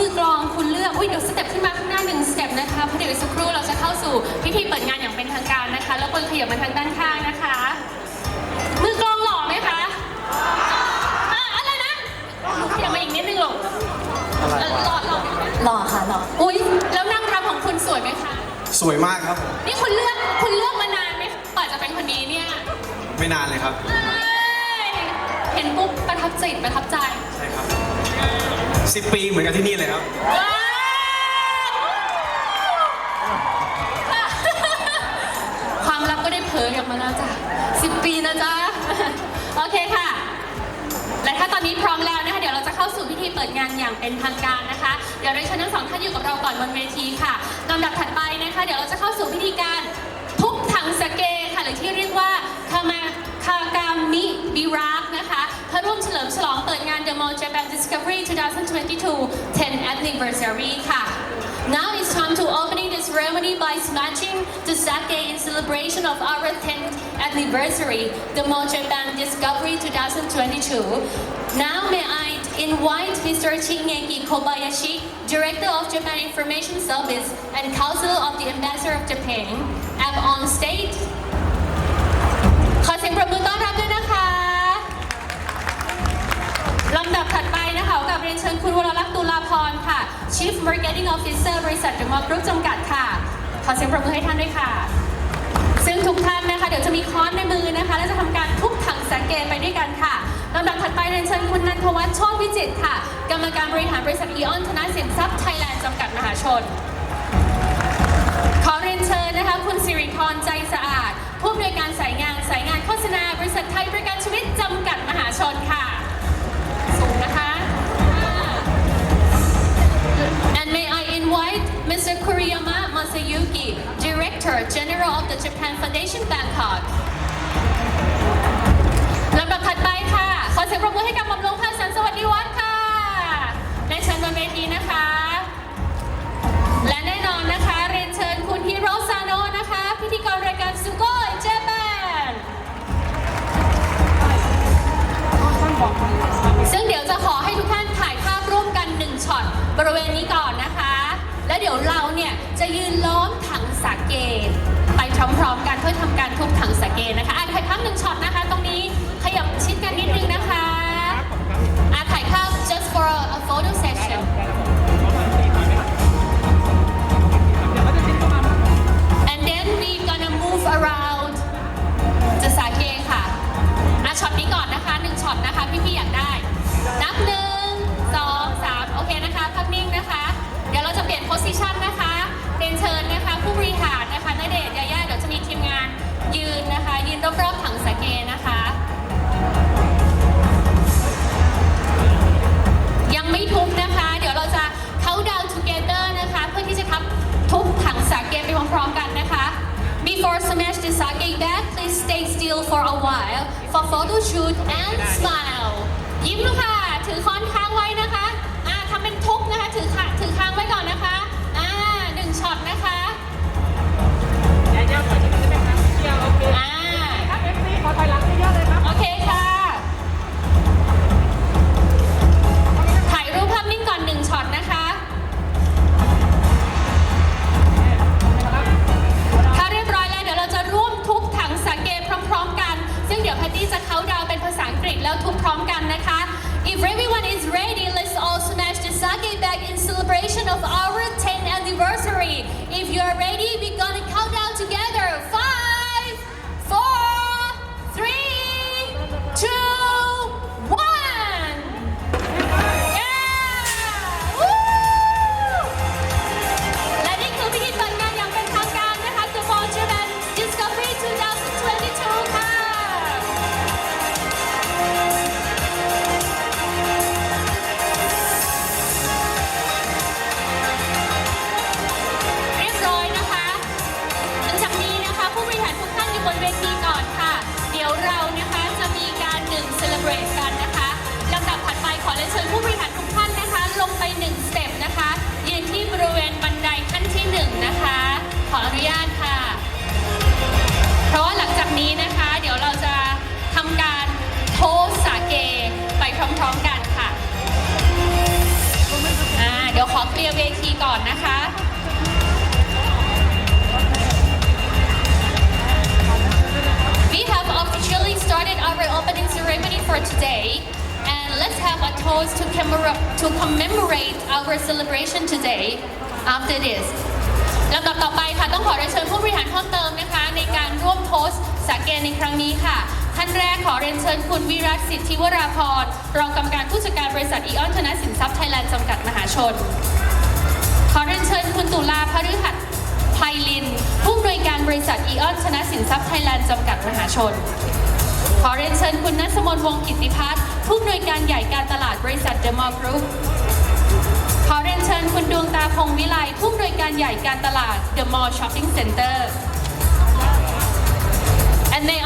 มือกลองคุณเลือกอุ้ยเดี๋ยวสเต็ปขึ้นมาข้างหน้าหนึ่งสเต็ปนะคะเพราะเดี๋ยวอีกสักครู่เราจะเข้าสู่พิธีเปิดงานอย่างเป็นทางการนะคะ แล้วคนขยับมาทางด้านข้างนะคะ มือกลองหล่อไหมคะอะอะไรนะขยับมาอีกนิดนึงหรอเออหล่อหล่อหล่อค่ะหล่ออุ้ยแล้วนางรำของคุณสวยไหมคะ สวยมากครับผมนี่คุณเลือกคุณเลือกมานานไหมกว่าจะเป็นคนนี้เนี่ยไม่นานเลยครับ เอ้ยเห็นปุ๊บประทับจิตประทับใจ ใช่ครับ สิบปีเหมือนกันที่นี่เลยครับ ความลับก็ได้เผยออกมาแล้วจ้ะสิบปีนะจ๊ะ โอเคค่ะ และถ้าตอนนี้พร้อมแล้วนะคะ เดี๋ยวเราจะเข้าสู่พิธีเปิดงานอย่างเป็นทางการนะคะ เดี๋ยวเราเชิญทั้งสองท่านอยู่กับเราก่อนบนเวทีค่ะลำดับถัดไปนะคะ เดี๋ยวเราจะเข้าสู่พิธีการ ฉลิมฉลองเปิดงาน The Mall Japan Discovery 2022 10th Anniversary ค่ะ Now it's time to opening this ceremony by smashing the sake in celebration of our 10th anniversary, the Mall Japan Discovery 2022. Now may I invite Mr. Shinyeki Kobayashi, Director of Japan Information Service and Council of the Ambassador of Japan, up on stage. Chief Marketing Officer บริษัทเดมอกรุ๊ปจำกัดค่ะ ขอเสียงปรบมือให้ท่านด้วยค่ะ ซึ่งทุกท่านนะคะ เดี๋ยวจะมีค้อนในมือนะคะ และจะทำการทุบถังสังเกตไปด้วยกันค่ะลำดับถัดไปเรียนเชิญคุณนันทวัฒน์โชควิจิตรค่ะ กรรมการบริหารบริษัทอีออนธนสินทรัพย์ไทยแลนด์จำกัดมหาชน ขอเรียนเชิญนะคะ คุณสิริพรใจสะอาด ผู้อำนวยการสายงานสายงานโฆษณา บริษัทไทยประกันชีวิตจำกัดมหาชนค่ะ Mr. Kuriyama Masayuki, Director General of the Japan Foundation Bangkok. ลำดับถัดไปค่ะ ขอเสียงปรบมือให้กับหม่อมหลวงพันสันสวัสดีวัฒน์ค่ะ และเชิญบนเวทีนะคะ และแน่นอนนะคะ เรียนเชิญคุณฮิโรซาโนะนะคะ พิธีกรรายการสุโกยเจแปนซึ่งเดี๋ยวจะขอให้ทุกท่านถ่ายภาพร่วมกันหนึ่งช็อตบริเวณนี้ก่อนนะคะ เดี๋ยวเราเนี่ยจะยืนล้อมถังสาเก ไปพร้อมๆกันเพื่อทำการทุบถังสา จะเปลี่ยนโพสิชันนะคะเรียนเชิญนะคะผู้บริหารนะคะณเดชยาย่าเดี๋ยวจะมีทีมงานยืนนะคะ ยืนรอบๆถังสเกนะคะ ยังไม่ทุบนะคะ เดี๋ยวเราจะ count down together นะคะ เพื่อที่จะทับทุบถังสาเกไปพร้อมๆกันนะคะ Before smash the sake back please stay still for a while for photo shoot and smile ยิ้มลูกค่ะ ถือค้อนค้างไว้นะคะอ่าทำเป็นทุบนะคะ ถือค่ะถือค้างไว้ก่อนนะคะ เดี๋ยวโอเคอ่าครับเอฟซีขอถอยหลังเยอะๆเลยครับโอเคค่ะถ่ายรูปภาพนิ่งก่อนหนึ่งช็อตนะคะถ้าเรียบร้อยแล้วเดี๋ยวเราจะร่วมทุบถังสังเกตพร้อมๆกัน ซึ่งเดี๋ยวแพตตี้จะเขาน์ดาวน์เป็นภาษาอังกฤษแล้วทุบพร้อมกันนะคะ If everyone is ready let's all smash the sake back in celebration of our toast to commemor- to commemorate our celebration today after this ลำดับต่อไปค่ะต้องขอเรียนเชิญผู้บริหารเพิ่มเติมนะคะ ในการร่วมโพสต์สาเกในครั้งนี้ค่ะ ท่านแรกขอเรียนเชิญคุณวิรัตสิทธิวราพรรองกรรมการผู้จัดการบริษัทอีออนธนสินทรัพย์ไทยแลนด์จำกัดมหาชน ขอเรียนเชิญคุณตุลาพฤหัสไพลิน ผู้อำนวยการบริษัทอีออนชนะสินทรัพย์ไทยแลนด์จำกัดมหาชน ขอเรียนเชิญคุณนัทสมนวงกิติพัฒน์ผู้อำนวยการใหญ่การตลาดบริษัทเดอะมอลล์กรุ๊ปขอเรียนเชิญคุณดวงตาพงวิไลผู้อำนวยการใหญ่การตลาดเดอะมอลล์ช็อปปิ้งเซ็นเตอร์ and they